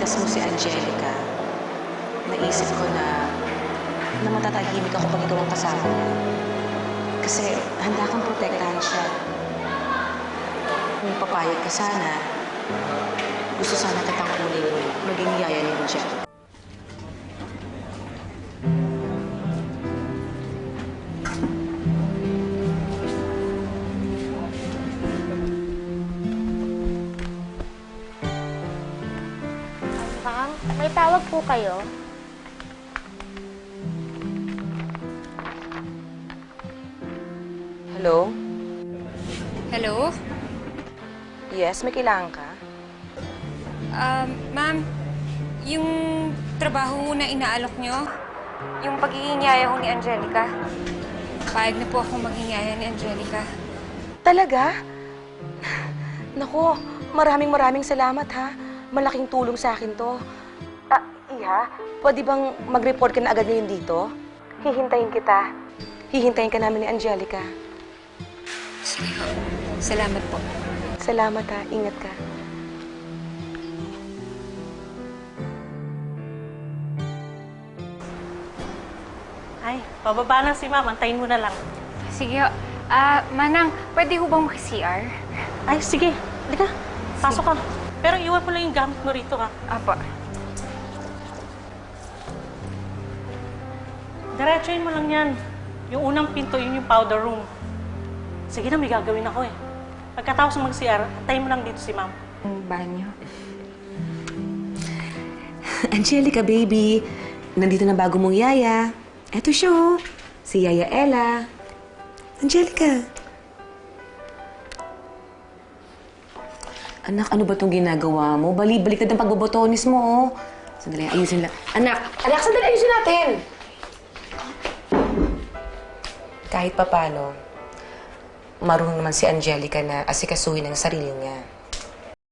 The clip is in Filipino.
miss mo si Angelica, naisip ko na na matatahimik ako pag ikaw ang kasama niya. Kasi handa kang protektahan siya. Kung papayag ka sana, gusto sana kitang kunin maging yaya ni Angelica. Ma'am, may tawag po kayo. Hello? Hello? Yes, may kailangan ka? Um, ma'am, yung trabaho na inaalok nyo, yung pagiging yaya ho ni Angelica, payag na po akong maging yaya ni Angelica. Talaga? Nako, maraming maraming salamat ha. Malaking tulong sa akin to. Ah, Iha, pwede bang mag-report ka na agad ngayon dito? Hihintayin kita. Hihintayin ka namin ni Angelica. Sige ho. Salamat po. Salamat ha. Ingat ka. Ay, pababa na si ma'am. Antayin mo na lang. Sige ho. Ah, Manang, pwede ho bang maki-CR? Ay, sige. Halika. Pasok ka. Pero iwan mo lang yung gamit mo rito, ha? Apo. Diretsuhin mo lang yan. Yung unang pinto, yun yung powder room. Sige na, may gagawin ako eh. Pagkatapos mag-CR, antayin mo lang dito si ma'am. Ang banyo. Angelica, baby. Nandito na bago mong yaya. Eto siya, oh. Si Yaya Ella. Angelica. Anak, ano ba itong ginagawa mo? Bali-balik na ang pagbobotonis mo, oh. Sandali, ayusin lang. Anak! Anak, sandali, ayusin natin! Kahit papano, marunong naman si Angelica na asikasuhin ang sarili niya.